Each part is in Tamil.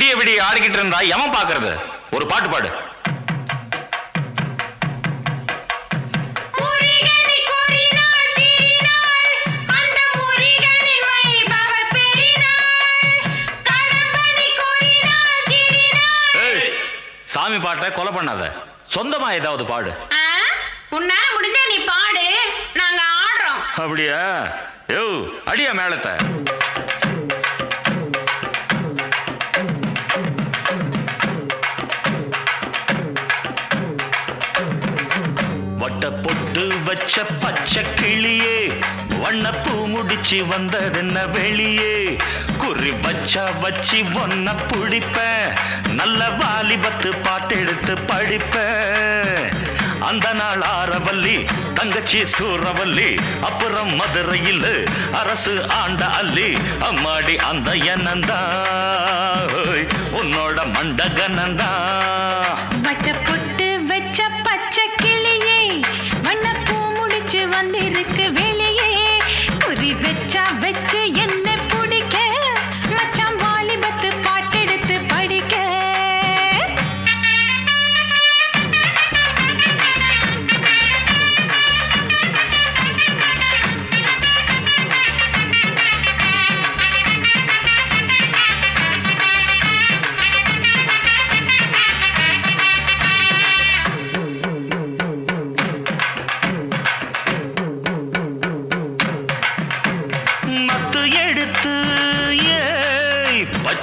ஆடிக்கிட்டு இருந்தா எவன் பாக்குறது ஒரு பாட்டு பாடு. சாமி பாட்டை கொலை பண்ணாத. சொந்தமா ஏதாவது பாடு? உன்னால முடிஞ்சா நீ பாடு. நாங்க ஆடுறோம். அப்படியா? யோ அடியா மேளத்தை. வச்ச பச்சை கிளியே வண்ணப்பூ முடிச்சு வந்ததென்ன வெளியே? குறி வச்சா வச்சு ஒன்ன புடிப்ப நல்ல வாலிபத்து பாட்டெடுத்து படிப்ப. அந்த நாள் ஆரவல்லி தங்கச்சி சூரவல்லி அப்புறம் மதுரையில் அரசு ஆண்ட அல்லி அம்மாடி அந்த என்னந்தா உன்னோட மண்டகனந்தா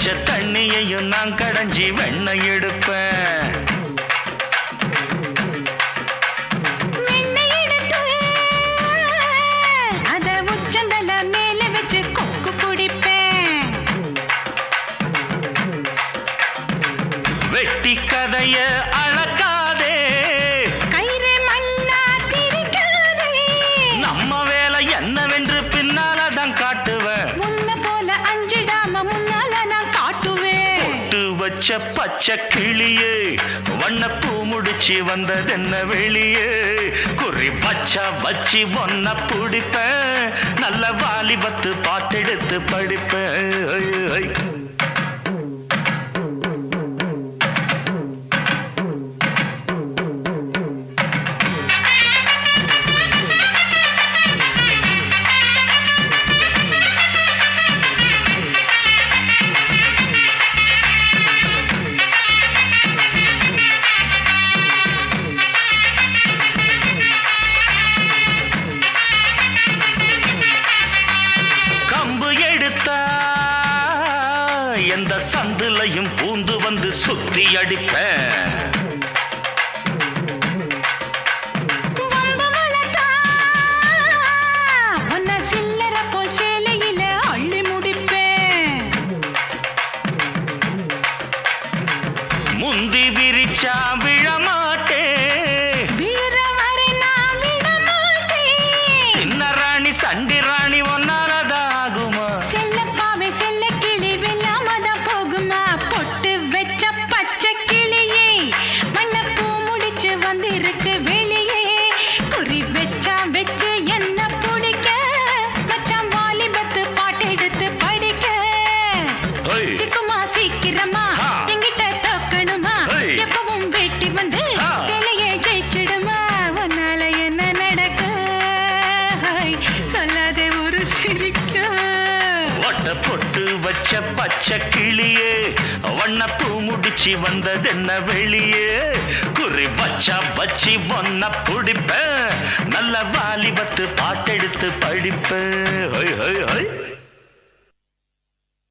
பச்சை தண்ணியையும் நான் கடைஞ்சி வெண்ணெய் எடுப்பேன். வெண்ணெய் எடுத்து வச்ச பச்சை கிளியே வண்ணப்பூ முடிச்சு வந்ததென்ன வெளியே? குறி வச்சா வச்சு ஒன்ன பிடிப்பேன் நல்ல வாலிபத்து பாட்டெடுத்து படிப்பேன். எந்த சந்துலையும் பூந்து வந்து சுத்தி முடிப்பேன். முந்தி விரிச்சா விழமாட்டே. விழுற வரை நான் சின்ன ராணி பொட்டு வச்ச பச்சை கிளியே வண்ணப்பூ முடிச்சு வந்ததென்ன வெளியே? குறி வச்சா வச்சி ஒன்ன பிடிப்ப நல்ல வாலிபத்து பாட்டெடுத்து படிப்பேன்